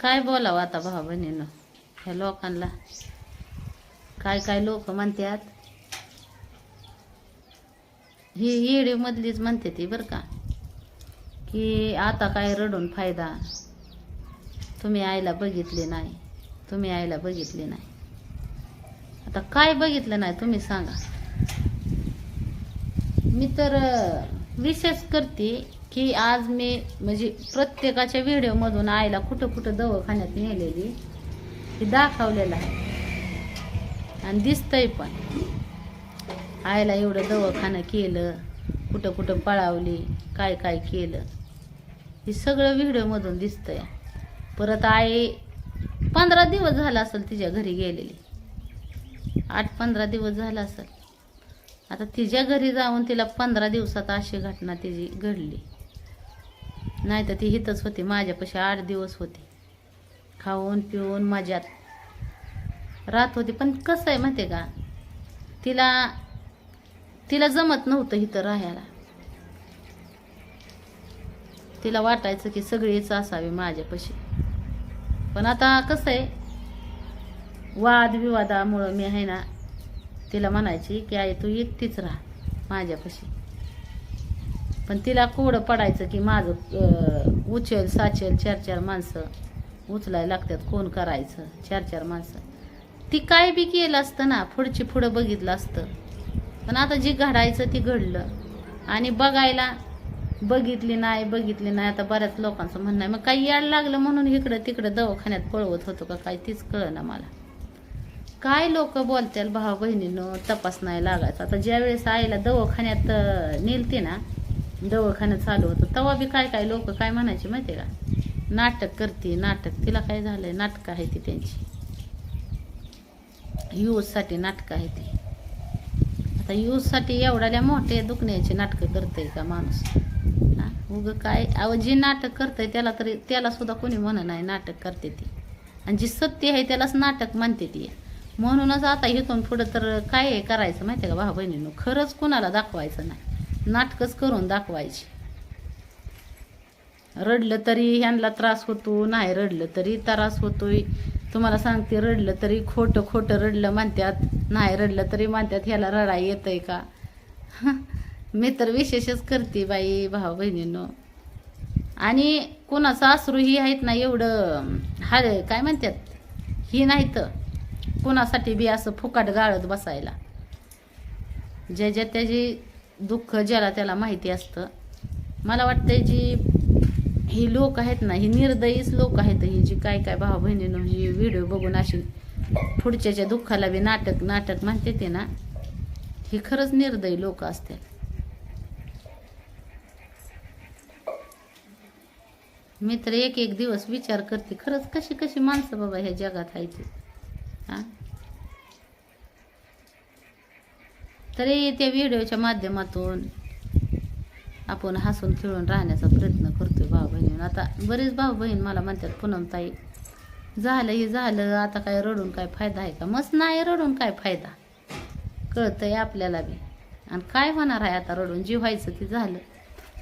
काय बोलावं आता भावा बहिणीनं? ह्या लोकांना काय काय लोक म्हणतात ही येडी मधलीच म्हणते ती बरं का. की आता काय रडून फायदा? तुम्ही आईला बघितले नाही. तुम्ही आईला बघितले नाही. आता काय बघितलं नाही तुम्ही सांगा. मी तर विशेष करते की आज मी म्हणजे प्रत्येकाच्या व्हिडिओमधून आईला कुठं कुठं दवाखान्यात नेलेली ती दाखवलेलं आहे. आणि दिसतंय पण. आईला एवढं दवाखानं केलं कुठं कुठं पळावली काय काय केलं. हे सगळं व्हिडिओमधून दिसतंय. परत आई पंधरा दिवस झाला असेल तिच्या घरी गेलेली. आठ पंधरा दिवस झाला असेल. आता तिच्या घरी जाऊन तिला पंधरा दिवसात अशी घटना तिची घडली. नाही तर ती हितच होती माझ्यापाशी आठ दिवस होती. खाऊन पिऊन माझ्यात राहत होती पण कसं आहे माहिती आहे का? तिला तिला जमत नव्हतं इथं राहायला. तिला वाटायचं की सगळीच असावी माझ्यापाशी. पण आता कसं आहे वादविवादामुळं मी आहे ना तिला म्हणायची की आई तू एकटीच राहा माझ्यापाशी. पण तिला कोवडं पडायचं की माझं उचेल उचल साचेल चार चार माणसं उचलायला लागतात. कोण करायचं? चार चार माणसं. ती काय बी केलं असतं ना पुढची पुढं बघितलं असतं. पण आता जी घडायचं ती घडलं. आणि बघायला बघितली नाही बघितली नाही. आता बऱ्याच लोकांचं म्हणणं आहे मग काही याड लागलं म्हणून इकडं तिकडं दवाखान्यात पळवत होतो का काय? तीच कळलं मला. काय लोक बोलतील भाऊ बहिणीनं तपास नाही लागायचा. आता ज्यावेळेस आईला दवाखान्यात नेलती नेलते ना दवाखान्यात चालू होतं. तेव्हा बी काय काय लोक काय म्हणायचे माहिती का? नाटक करते नाटक. तिला काय झालंय? नाटकं आहे ती त्यांची. यूजसाठी नाटकं आहे ती. आता यूजसाठी एवढ्याल्या मोठे दुखण्याची नाटकं करते का माणूस? हा? उगं काय? अहो जे नाटक करतंय त्याला तरी त्याला सुद्धा कोणी म्हणत नाही नाटक करते ती. आणि जी सत्य आहे त्यालाच नाटक म्हणते ती. म्हणूनच आता इथून पुढं तर काय आहे करायचं माहिती आहे का भाऊ बहिणीनं खरंच कुणाला दाखवायचं नाही. नाटकच करून दाखवायची. रडलं तरी ह्यांना त्रास होतो नाही रडलं तरी त्रास होतोय. तुम्हाला सांगते रडलं तरी खोटं खोटं रडलं म्हणतात नाही रडलं तरी म्हणतात ह्याला रडाय येतंय का? मी तर विशेषच करते बाई भाऊ बहिणीनं. आणि कोणाचं अश्रू ही आहेत ना एवढं हा काय म्हणतात ही नाही तर कोणासाठी बी असं फुकाट गाळत बसायला. ज्या ज्या त्याची दुःख ज्याला त्याला माहिती असतं. मला वाटतं जी ही लोक आहेत ना ही निर्दयीच लोक आहेत ही जी काय काय भाऊ बहिणीनं ही व्हिडिओ बघून अशी पुढच्याच्या दुःखाला बी नाटक नाटक म्हणते ते ना ही खरंच निर्दयी लोक असतात मी तर एक एक दिवस विचार करते खरंच कशी कशी माणसं बाबा ह्या जगात आहे ती हा तरी त्या व्हिडिओच्या माध्यमातून आपण हसून खेळून राहण्याचा प्रयत्न करतोय भाऊ बहिणी आता बरेच भाऊ बहीण मला म्हणतात पूनमताई झालं हे झालं आता काय रडून काय फायदा आहे का? मस्त नाही रडून काय फायदा? कळतंय आपल्याला बी. आणि काय होणार आहे आता रडून? जी व्हायचं ते झालं.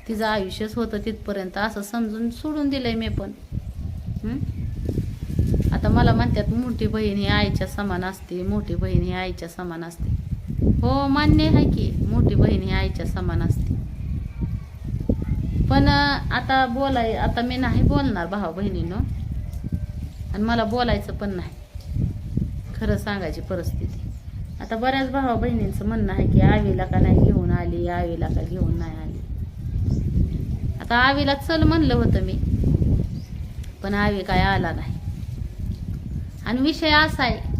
तिचं आयुष्यच होतं तिथपर्यंत असं समजून सोडून दिलंय मी पण. आता मला म्हणतात मोठी बहीण ही आईच्या समान असते मोठी बहीण ही आईच्या समान असते. हो मान्य आहे की मोठी बहीण ही आईच्या समान असते. पण आता बोलाय आता मी नाही बोलणार भाऊ बहिणीनं. आणि मला बोलायचं पण नाही. खरं सांगायची परिस्थिती. आता बऱ्याच भावा बहिणींचं म्हणणं आहे की आवीला का नाही घेऊन आली आवीला का घेऊन नाही आली. आता आवीला चल म्हणलं होतं मी पण आवी काय आला नाही. आणि विषय असा आहे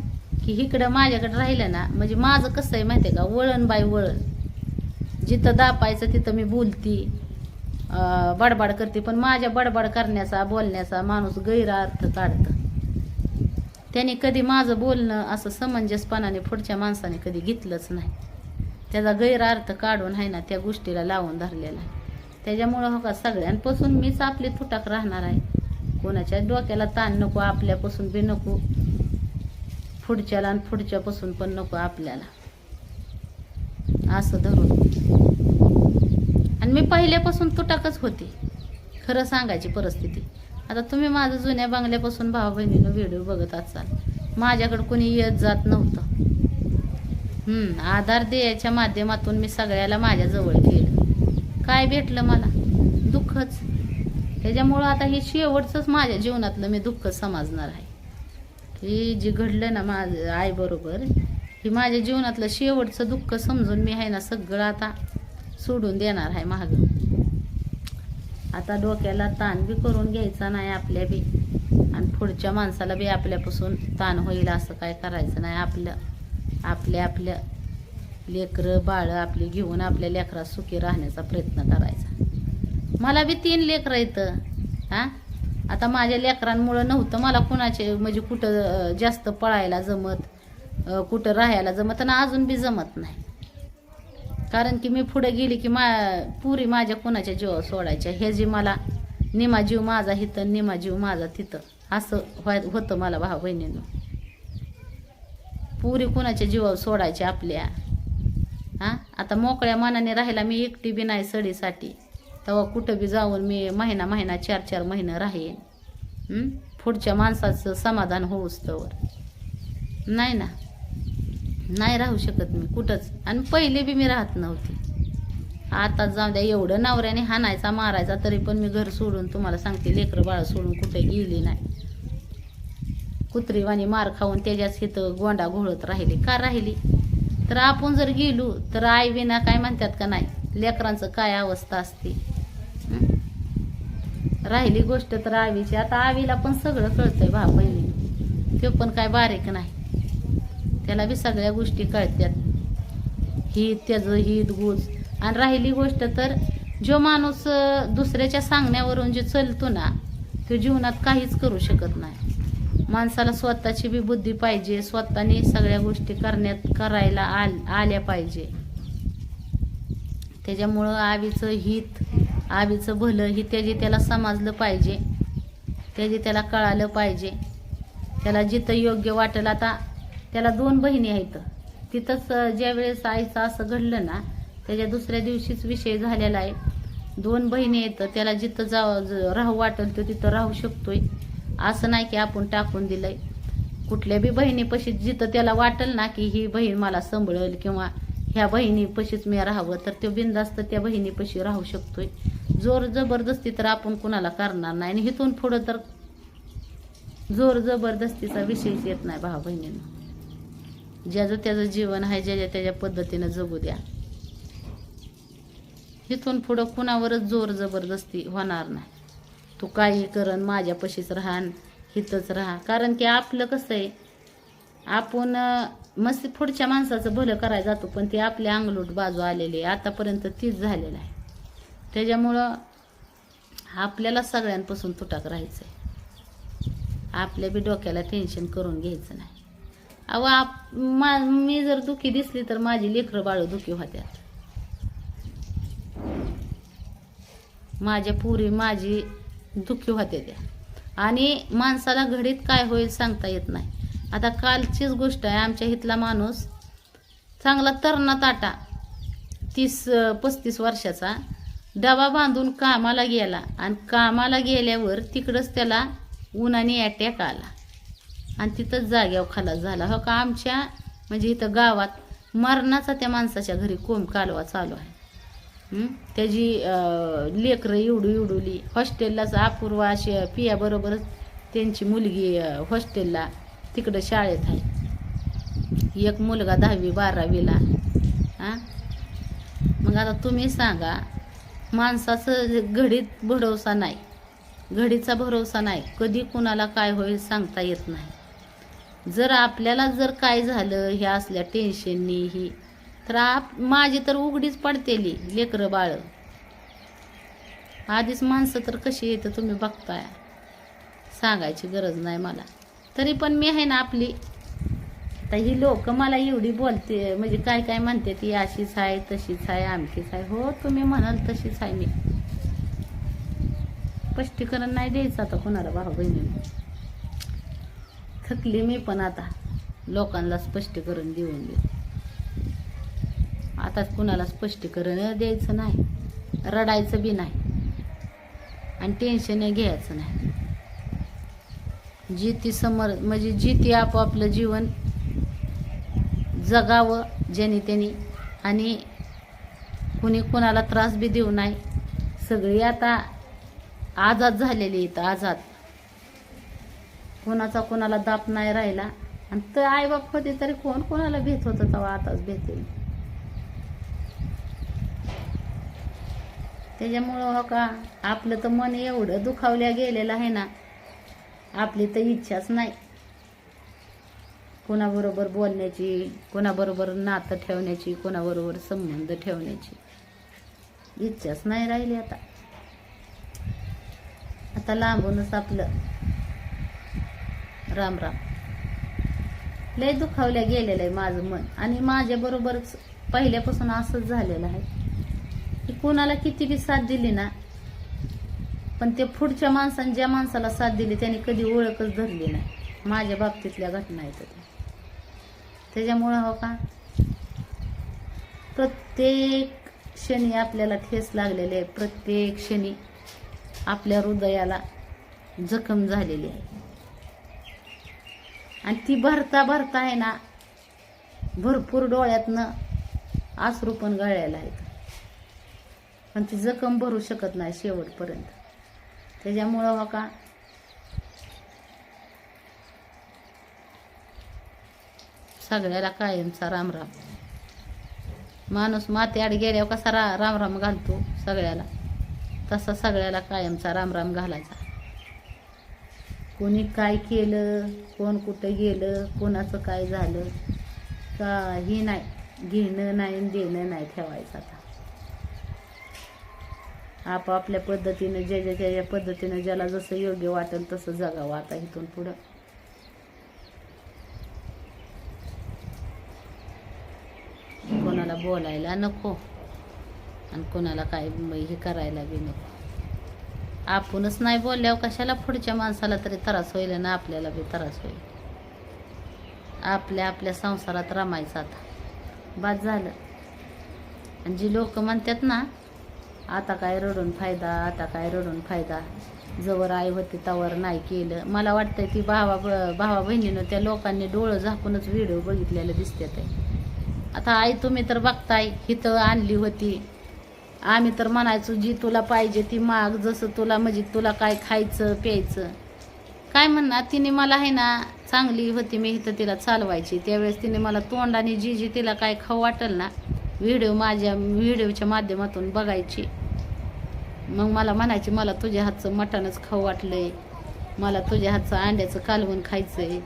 की इकडं माझ्याकडे राहिलं ना म्हणजे माझं कसं आहे माहिती आहे का? वळण बाय वळण. जिथं दापायचं तिथं मी बोलती बडबड करते. पण माझ्या बडबड करण्याचा बोलण्याचा माणूस गैरअर्थ काढतं. त्याने कधी माझं बोलणं असं समंजसपणाने पुढच्या माणसाने कधी घेतलंच नाही. त्याचा गैरअर्थ काढून आहे ना त्या गोष्टीला लावून धरलेला आहे. त्याच्यामुळं हो का सगळ्यांपासून मीच आपली तुटक राहणार आहे. कोणाच्या डोक्याला ताण नको आपल्यापासून बी नको. पुढच्याला आणि पुढच्यापासून पण नको आपल्याला. असं धरून. आणि मी पहिल्यापासून तुटाकच होते. खरं सांगायची परिस्थिती. आता तुम्ही माझं जुन्या बंगल्यापासून भाऊ बहिणीनं व्हिडिओ बघत असाल. माझ्याकडं कोणी येत जात नव्हतं. हम्म, आधार देयाच्या माध्यमातून मी सगळ्याला माझ्याजवळ केलं. काय भेटलं मला? दुःखच. त्याच्यामुळं आता हे शेवटचंच माझ्या जीवनातलं मी दुःख समजणार आहे. ही जे घडलं ना माझं आईबरोबर हे माझ्या जीवनातलं शेवटचं दुःख समजून मी आहे ना सगळं आता सोडून देणार आहे महाग आता डोक्याला ताण बी करून घ्यायचा नाही आपल्या बी. आणि पुढच्या माणसाला बी आपल्यापासून ताण होईल असं काय करायचं नाही आपलं. आपल्या आपल्या लेकरं बाळं आपली घेऊन आपल्या लेकरात सुखी राहण्याचा प्रयत्न करायचा. मला बी तीन लेकरं येतं हां? आता माझ्या लेकरांमुळं नव्हतं. मला कुणाचे म्हणजे कुठं जास्त पळायला जमत कुठं राहायला जमत आणि अजून बी जमत नाही. कारण की मी पुढे गेली की मा पुरी माझ्या कुणाच्या जीवावर सोडायच्या? हे जी मला निमा जीव माझा हिथं निमा जीव माझा तिथं. असं व्हाय होतं मला भाऊ बहिणीनं पुरी कुणाच्या जीवावर सोडायच्या आपल्या? हां? आता मोकळ्या मनाने राहायला मी एकटी बी नाही सडीसाठी. तेव्हा कुठं बी जाऊन मी महिना महिना चार चार महिनं राहीन. पुढच्या माणसाचं समाधान होऊस तवर नाही ना? नाही राहू शकत मी कुठंच. आणि पहिले बी मी राहत नव्हते. आता जाऊ द्या एवढं नवऱ्याने हाणायचा मारायचा तरी पण मी घर सोडून तुम्हाला सांगते लेकरं बाळ सोडून कुठे गेली नाही. कुत्रीवाणी मार खाऊन त्याच्याच इथं गोंडा घोळत राहिली. का राहिली? तर आपण जर गेलो तर आई विना काय म्हणतात का नाही? लेकरांचं काय अवस्था असते? राहिली गोष्ट तर आवीची. आता आवीला पण सगळं कळतंय भा बहिणी ते पण काय बारीक नाही. त्याला बी सगळ्या गोष्टी कळत्यात. हित त्याचं हित गुज आणि राहिली गोष्ट तर जो माणूस दुसऱ्याच्या सांगण्यावरून जे चलतो ना तो जीवनात काहीच करू शकत नाही. माणसाला स्वतःची बी बुद्धी पाहिजे. स्वतःने सगळ्या गोष्टी करण्यात करायला आल आल्या पाहिजे. त्याच्यामुळं आवीचं हित आबीचं भलं ही त्याचे त्याला समजलं पाहिजे. त्याचे त्याला कळालं पाहिजे. त्याला जिथं योग्य वाटेल आता त्याला दोन बहिणी आहेत. तिथंच ज्या वेळेस आईचं असं घडलं ना त्याच्या दुसऱ्या दिवशीच विषय झालेला आहे. दोन बहिणी आहेत त्याला जिथं जावं राहू वाटेल तो तिथं राहू शकतोय. असं नाही की आपण टाकून दिलंय. कुठल्या बी बहिणीपाशी जिथं त्याला वाटेल ना की ही बहीण मला सांभाळेल किंवा ह्या बहिणीपाशीच मी राहावं तर तो बिंदास्त त्या बहिणीपाशी राहू शकतोय. जोर जबरदस्ती तर आपण कुणाला करणार नाही. आणि इथून पुढं तर जोर जबरदस्तीचा विषयच येत नाही भावा बहिणींना. ज्याचं त्याचं जीवन आहे ज्याच्या त्याच्या पद्धतीनं जगू द्या. इथून पुढं कुणावरच जोर जबरदस्ती होणार नाही. तू काही करन माझ्यापाशीच राहा हिथंच राहा. कारण की आपलं कसं आहे आपण मस्त पुढच्या माणसाचं भलं करायला जातो पण ते आपल्या अंगलूट बाजू आलेली आहे. आतापर्यंत तीच झालेलं आहे. त्याच्यामुळं आपल्याला सगळ्यांपासून तुटाक राहायचं आहे आपल्या बी डोक्याला टेन्शन करून घ्यायचं नाही. अहो आप मा मी जर दुखी दिसली तर माझी लेकरं बाळू दुखी होत्यात. माझ्या पुरी माझी दुखी होते त्या. आणि माणसाला घडीत काय होईल सांगता येत नाही. आता कालचीच गोष्ट आहे आमच्या इथला माणूस चांगला तरणा ताटा तीस पस्तीस वर्षाचा डबा बांधून कामाला गेला आणि कामाला गेल्यावर तिकडंच त्याला उन्हाने अटॅक आला. आणि तिथंच जाग्यावर खालास झाला. हो का आमच्या म्हणजे इथं गावात मरणाचा त्या माणसाच्या घरी कोंब कालवा चालू आहे. त्याची लेकरं इवडू इवडूली हॉस्टेललाच अपूर्वा अशी पियाबरोबरच त्यांची मुलगी हॉस्टेलला तिकडं शाळेत आहे. एक मुलगा दहावी बारावीला हां? मग आता तुम्ही सांगा माणसाचं घडीत भरोसा नाही. घडीचा भरोसा नाही. कधी कुणाला काय होईल सांगता येत नाही. जर आपल्याला जर काय झालं ह्या असल्या टेन्शननी ही तर आप माझी तर उघडीच पडतेली लेकरं बाळ. आधीच माणसं तर कशी येतं तुम्ही बघताय. सांगायची गरज नाही मला. तरी पण मी आहे ना आपली. आता ही लोक मला एवढी बोलते म्हणजे काय काय म्हणते ती अशीच आहे तशीच आहे आमचीच आहे. हो तुम्ही म्हणाल तशीच आहे मी. स्पष्टीकरण नाही द्यायचं आता कोणाला भाऊ बहिणीला. थकली मी पण आता. लोकांना स्पष्टीकरण देऊन देऊ. आता कुणाला स्पष्टीकरण द्यायचं नाही. रडायचं बी नाही. आणि टेन्शन घ्यायचं नाही. जी ती समर म्हणजे जी ती आपापलं जीवन जगावं ज्याने त्यांनी. आणि कुणी कुणाला त्रास बी देऊ नाही सगळी आता आजाद झालेली आहेत आजाद. कोणाचा कोणाला दाप नाही राहिला. आणि तर आईबाप होते तरी कोण कोणाला भेट होतं तेव्हा आताच भेटेल. त्याच्यामुळं हो का आपलं तर मन एवढं दुखावल्या गेलेलं आहे ना आपली तर इच्छाच नाही. कोणाबरोबर बोलण्याची कोणाबरोबर नातं ठेवण्याची कोणाबरोबर संबंध ठेवण्याची इच्छाच नाही राहिली आता. आता लांबूनच आपलं. राम राम. लय दुखावल्या गेलेलं आहे माझं मन. आणि माझ्याबरोबरच पहिल्यापासून असंच झालेलं आहे. की कोणाला किती बी साथ दिली ना पण ते पुढच्या माणसाने ज्या माणसाला साथ दिली त्याने कधी ओळखच धरली नाही. माझ्या बाबतीतल्या घटना आहेत त्या. त्याच्यामुळं हो का? प्रत्येक क्षणी आपल्याला ठेस लागलेली आहे. प्रत्येक क्षणी आपल्या हृदयाला जखम झालेली आहे. आणि ती भरता भरता आहे ना भरपूर डोळ्यातनं आसरू पण गळायला आहेत पण ती जखम भरू शकत नाही शेवटपर्यंत. त्याच्यामुळं हो का सगळ्याला कायमचा रामराम. माणूस मात्याआड गेल्यावर कसा रा रामराम घालतो सगळ्याला? तसा सगळ्याला कायमचा रामराम घालायचा. कोणी काय केलं कोण कुठं गेलं कोणाचं काय झालं काही नाही. घेणं नाही आणि देणं नाही ठेवायचं आता. आपापल्या पद्धतीनं ज्या ज्या ज्या ज्या पद्धतीनं ज्याला जसं योग्य वाटेल तसं जगावं आता इथून पुढं. कोणाला बोलायला नको आणि कोणाला काय हे करायला बी नको. आपणच नाही बोलल्यावर कशाला पुढच्या माणसाला तरी त्रास होईल ना आपल्याला बी त्रास होईल. आपल्या आपल्या संसारात रमायचं आता. बाद झालं. आणि जी लोक म्हणतात ना आता काय रडून फायदा आता काय रडून फायदा. जवळ आई होती तवर नाही केलं. मला वाटतंय ती भावा भावा बहिणीनं त्या लोकांनी डोळं झाकूनच व्हिडिओ बघितलेलं दिसतात आहे. आता आई तुम्ही तर बघताय हिथं आणली होती. आम्ही तर म्हणायचो जी तुला पाहिजे ती माग जसं तुला म्हणजे तुला काय खायचं प्यायचं. काय म्हणणार तिने मला आहे ना चांगली होती मी इथं तिला चालवायची. त्यावेळेस तिने मला तोंडाने जी जी तिला काय खाऊ वाटेल ना व्हिडिओ माझ्या व्हिडिओच्या माध्यमातून बघायची. मग मला म्हणायची मला तुझ्या हातचं मटणच खाऊ वाटलंय. मला तुझ्या हातचं अंड्याचं कालवण खायचंय.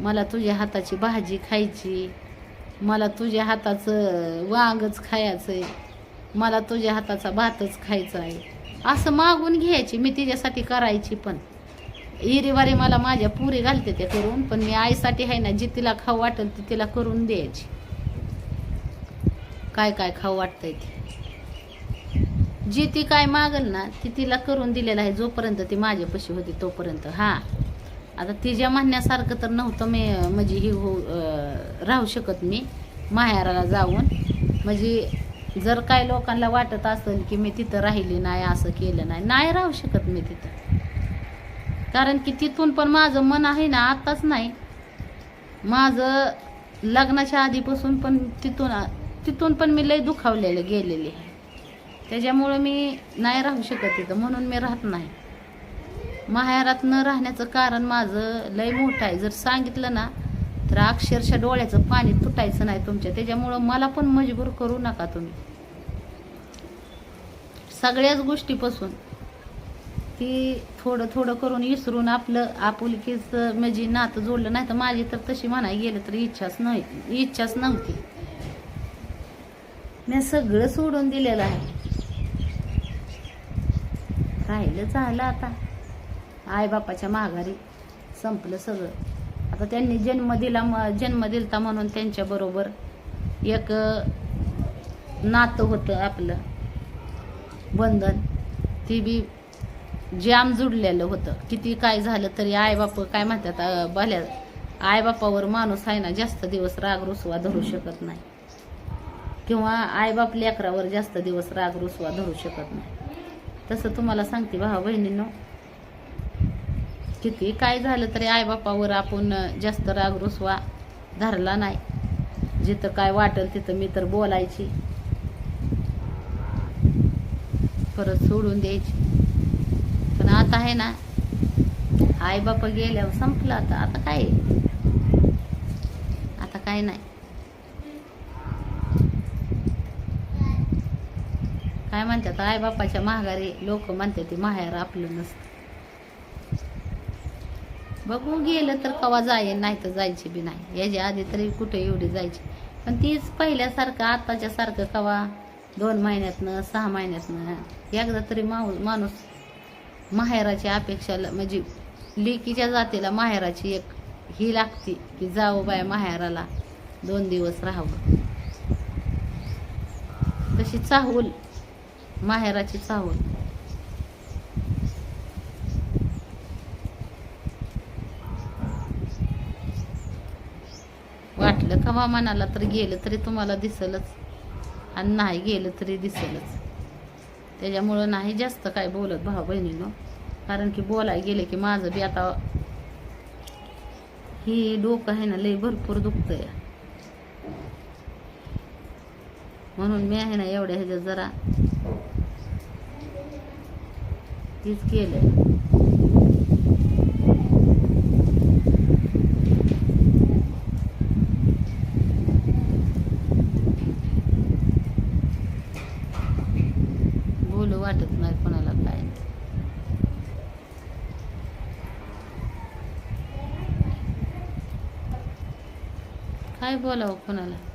मला तुझ्या हाताची भाजी खायची. मला तुझ्या हाताचं वांगच खायचंय. मला तुझ्या हाताचा भातच खायचा आहे असं मागून घ्यायची मी तिच्यासाठी करायची पण. इरीवारी मला माझ्या पुरी घालते ते करून पण मी आईसाठी आहे ना जी तिला खाऊ वाटेल ती तिला करून द्यायची. काय काय खाऊ वाटतंय ते. जी ती काय मागल ना ती तिला करून दिलेलं आहे जोपर्यंत ती माझ्यापाशी होती तोपर्यंत. हा. आता तिच्या म्हणण्यासारखं तर नव्हतं मी म्हणजे ही हो राहू शकत मी माहेराला जाऊन. म्हणजे जर काय लोकांना वाटत असेल की मी तिथं राहिली नाही असं केलं नाही नाही राहू शकत मी तिथं. कारण की तिथून पण माझं मन आहे ना आत्ताच नाही. माझं लग्नाच्या आधीपासून पण तिथून तिथून पण मी लय दुखावलेलं गेलेली आहे. त्याच्यामुळं मी नाही राहू शकत तिथं म्हणून मी राहत नाही. माहेरात न राहण्याचं कारण माझं लय मोठं आहे. जर सांगितलं ना तर अक्षरशः डोळ्याचं पाणी तुटायचं नाही तुमच्या. त्याच्यामुळं मला पण मजबूर करू नका तुम्ही. सगळ्याच गोष्टीपासून ती थोडं थोडं करून विसरून आपलं आपुलकीच म्हणजे नातं जोडलं नाही तर माझी तर तशी म्हणाय गेलं तर इच्छाच नाही इच्छाच नव्हती. मी सगळं सोडून दिलेलं आहे. राहिलं झालं आता. आईबापाच्या माघारी संपलं सगळं. आता त्यांनी जन्म दिला म- जन्म दिलता म्हणून त्यांच्याबरोबर एक नातं होतं आपलं. बंधन. ती बी जाम जुडलेलं होतं. किती काय झालं तरी आईबाप काय म्हणतात भल्या आईबापावर माणूस आहे ना जास्त दिवस राग रुसवा धरू शकत नाही. किंवा आईबाप लेकरावर जास्त दिवस राग रुसवा धरू शकत नाही. तसं तुम्हाला सांगते भावा बहिणींनो किती काय झालं तरी आईबापावर आपण जास्त राग रुसवा धरला नाही. जिथं काय वाटेल तिथं मी तर बोलायची. परत सोडून द्यायची. पण आता आहे ना आई बापा गेल्यावर संपलं आता. आता काय? आहे? आता काय नाही. काय म्हणतात आई बापाच्या माघारी लोक म्हणतात ते माहेर आपलं नसतं. बघू गेलं तर कवा जाईल नाही तर जायची बी नाही. याच्या आधी तरी कुठे एवढी जायची? पण तीच पहिल्यासारखं आताच्या सारखं कवा? दोन महिन्यातनं सहा महिन्यातनं. एकदा तरी माऊ माणूस माहेराची अपेक्षा म्हणजे लेकीच्या जातीला माहेराची एक ही लागती की जाऊ बाय माहेराला दोन दिवस राहावं. तशी चाहूल माहेराची चाहूल. वाटलं का मनाला तर गेलं तरी तुम्हाला दिसलच. आणि नाही गेलं तरी दिसलच. त्याच्यामुळं नाही जास्त काय बोलत भाऊ बहिणीनं कारण की बोलाय गेले की माझं बी आता ही डोकं आहे ना लय भरपूर दुखतंय. म्हणून मी आहे ना एवढ्या ह्याच्यात जरा तीच केलं बोलू वाटत नाही कोणाला काय. काय बोलावं कोणाला?